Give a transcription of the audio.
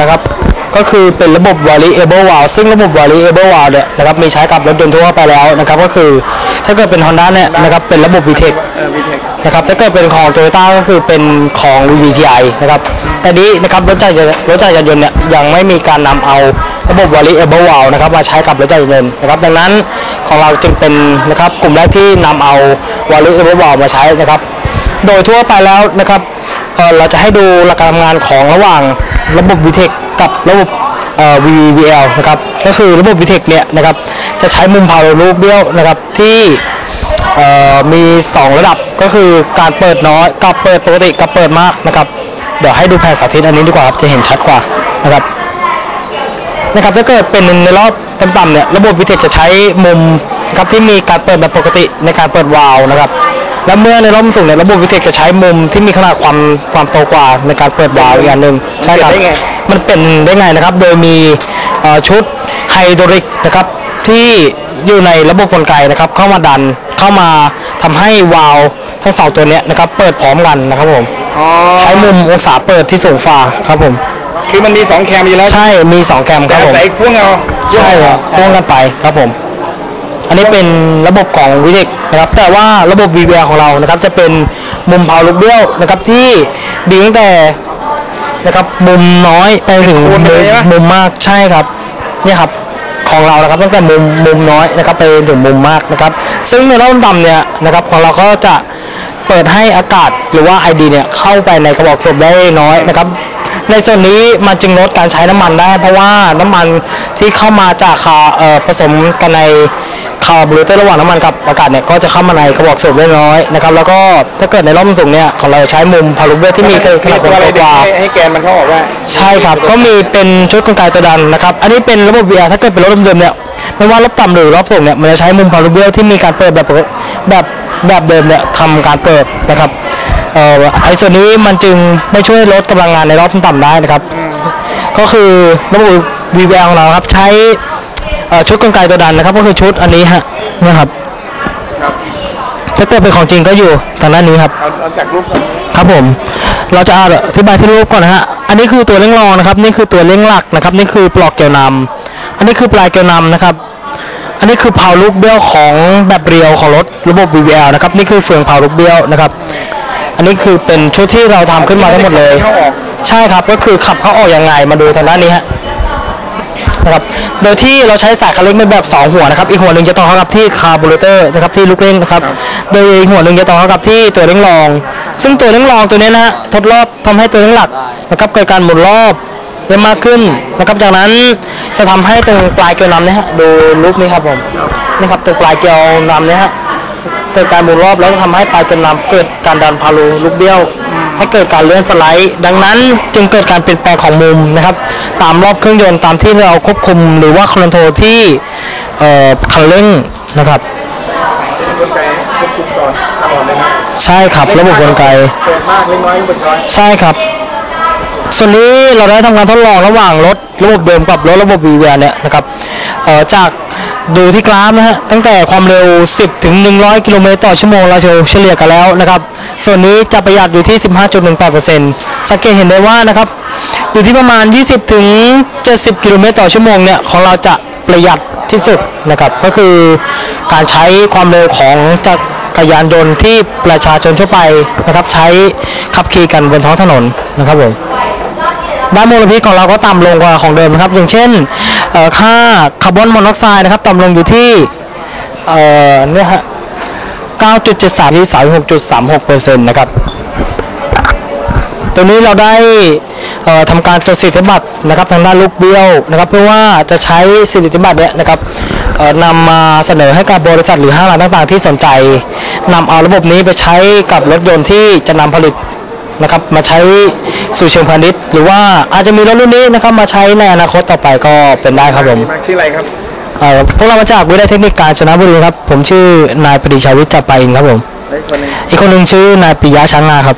นะครับ ก็คือเป็นระบบ variable valve ซึ่งระบบ variable valve เนี่ยนะครับมีใช้กับรถยนต์ทั่วไปแล้วนะครับก็คือถ้าเกิดเป็น Honda เนี่ยนะครับเป็นระบบ VTEC เออวีเทคนะครับถ้าเกิดเป็นของ Toyota ก็คือเป็นของ VVTi นะครับแต่นี้นะครับรถจักรยานรถจักรยานยนต์เนี่ยยังไม่มีการนำเอาระบบ variable valve นะครับมาใช้กับรถจักรยานยนต์นะครับดังนั้นของเราจึงเป็นนะครับกลุ่มแรกที่นำเอา variable valve มาใช้นะครับโดยทั่วไปแล้วนะครับ เราจะให้ดูหลักการทำงานของระหว่างระบบ VTEC กับระบบ VVL นะครับก็คือระบบ VTEC เนี่ยนะครับจะใช้มุมเผารูปเบี้ยวนะครับที่เอ่อมี 2 ระดับก็คือการเปิดน้อยกับเปิดปกติกับเปิดมากนะครับเดี๋ยวให้ดูแผนสาธิตอันนี้ดีกว่าครับจะเห็นชัดกว่านะครับนะครับถ้าเกิดเป็นในรอบต่ำๆเนี่ยระบบวิเทคจะใช้มุมครับที่มีการเปิดแบบปกติในการเปิดวาล์วนะครับ และเมื่อในรอบสูงเนี่ยระบบวิเทคจะใช้มุมที่มีขนาดความความโตกว่าในการเปิดวาล์วอีกอย่างหนึ่งใช่ครับมันเป็นได้ไงนะครับ โดยมีเอ่อชุดไฮดรอลิกนะครับที่อยู่ในระบบกลไกนะครับเข้ามาดันเข้ามาทำให้วาล์วทั้งสองตัวเนี้ยนะครับเปิดพร้อมกันนะครับผมอ๋อใช้มุมองศาเปิดที่สูงฝ่าครับผมคือมันมีสองแคมอยู่แล้ว ใช่มีสองแกมคแต่รับผมใส่พ่วงเอาใช่ครับพ่วงกันไปครับผม อันนี้เป็นระบบของวิเทคนะครับแต่ว่าระบบ VBL ของเรานะครับจะเป็นมุมเผาลูกเบี้ยวนะครับที่ดีตั้งแต่นะครับมุมน้อยไปถึงมุมมุมมากใช่ครับเนี่ยครับของเรานะครับตั้งแต่มุมมุมน้อยนะครับไปถึงมุมมากนะครับ ซึ่งในรอบต่ำเนี่ยนะครับของเราก็จะเปิดให้อากาศหรือว่า ID เนี่ยเข้าไปในกระบอกสูบได้น้อยนะครับในส่วนนี้มันจึงลดการใช้น้ำมันได้ เพราะว่าน้ำมันที่เข้ามาจากคาเอ่อผสมกันใน คาร์บูเรเตอร์ระหว่างน้ำมันกับอากาศเนี่ยก็จะเข้ามาในกระบอกสูบได้น้อยนะครับแล้วก็ถ้าเกิดในรอบสูงเนี่ยของเราจะใช้มุมพารูเบอร์ที่มีขนาดตัวอะไรกดึงว่าให้ให้แกนมันเข้าออกได้ใช่ครับก็มีเป็นชุดกลไกตัวดันนะครับอันนี้เป็นระบบ VR ถ้าเกิดเป็นรถเดิมๆเนี่ยไม่ว่ารถต่ำหรือรอบสูงเนี่ยมันจะใช้มุมพารูเบอร์ที่มีการเปิดแบบปกติแบบแบบเดิมเนี่ยทำการเปิดนะครับเอ่อไอ้ส่วนนี้มันจึงไม่ช่วยลดกำลังงานในรอบต่ำได้นะครับ ก็คือระบบ VBL ของเราครับใช้เอ่อ ชุดกลไกตัวดันนะครับ ก็คือชุดอันนี้ฮะเนี่ยครับครับถ้าเกิดเป็นของจริงก็อยู่ทางด้านนี้ครับเอาจากรูปครับผม เราจะอธิบายที่รูปก่อนนะฮะอันนี้คือตัวเร่งรองนะครับ นี่คือตัวเร่งหลักนะครับ นี่คือปลอกเกลียวนำอันนี้คือปลายเกลียวนำนะครับ อันนี้คือเผาลูกเบี้ยวของแบบเรียวของรถระบบ VVL นะครับ นี่คือเฟืองเผาลูกเบี้ยวนะครับ อันนี้คือเป็นชุดที่เราทำขึ้นมาทั้งหมดเลยข้าออกใช่ครับ ก็คือขับเข้าออกยังไง มาดูทางด้านนี้ฮะนะครับ โดยที่เราใช้สายคันเร่งในแบบ 2 หัวนะครับ อีกหัวหนึ่งจะต่อเข้ากับที่คาร์บูเรเตอร์นะครับที่ลูกเร่งนะครับ โดยอีกหัวหนึ่งจะต่อเข้ากับที่ตัวเร่งรอง ซึ่งตัวเร่งรองตัวนี้นะฮะทดรอบทำให้ตัวเร่งหลักนะครับเกิดการหมุนรอบได้มากขึ้นนะครับ จากนั้นจะทำให้ตรงปลายเกลียวนำเนี่ยฮะดูรูปนี้ครับผมนี่ครับตรงปลายเกลียวนำเนี่ยฮะเกิดการหมุนรอบแล้วทำให้ปลายเกลียวนำเกิดการดันพารูลูกเบี้ยวให้เกิดการเลื่อนสไลด์ ดังนั้นจึงเกิดการเปลี่ยนแปลงของมุมนะครับ ตามรอบเครื่องยนต์ตามที่เราควบคุมหรือว่าคอนโทรลที่คันเร่งนะครับใช่ครับระบบกลไกใช่ครับ ส่วนนี้เราได้ทำการทดลองระหว่างรถระบบเดิมกับรถระบบ VVR เนี่ยนะครับจากดูที่กราฟนะฮะตั้งแต่ความเร็ว 10 ถึง 100 กิโลเมตรต่อชั่วโมงเราเฉลี่ยกันแล้วนะครับ ส่วนนี้จะประหยัดอยู่ที่ 15.18%สังเกตเห็นได้ว่านะครับ อยู่ที่ประมาณ 20 ถึง 70 กิโลเมตรต่อชั่วโมงเนี่ยของเราจะประหยัดที่สุดนะครับก็คือการใช้ความเร็วของจักรยานยนต์ที่ประชาชนทั่วไปนะครับใช้ขับขี่กันบนท้องถนนนะครับผมด้านมลพิษของเราก็ต่ำลงกว่าของเดิมนะครับ อย่างเช่นค่าคาร์บอนมอนอกไซด์นะครับต่ำลงอยู่ที่เนี่ยฮะ9.73ที่36.36เปอร์เซ็นต์นะครับตัวนี้เราได้ ทำการจดสิทธิบัตรนะครับทางด้านลูกเบี้ยวนะครับเพื่อว่าจะใช้สิทธิบัตรเนี้ยนะครับเอ่อนำมาเสนอให้กับบริษัทหรือห้างร้านต่างๆ ที่สนใจนำเอาระบบนี้ไปใช้กับรถยนต์ที่จะนำผลิตนะครับมาใช้สู่เชิงพาณิชย์ หรือว่าอาจจะมีรถรุ่นนี้นะครับมาใช้ในอนาคตต่อไปก็เป็นได้ครับผมมาชื่ออะไรครับเอ่อพวกเรามาจากวิทยาลัยเทคนิคกาญจนบุรีครับ ผมชื่อนายปรีชาวิทย์จับไปอินครับผมได้คนหนึงอีกคนหนึ่งชื่อนายปิยะช้างนาครับ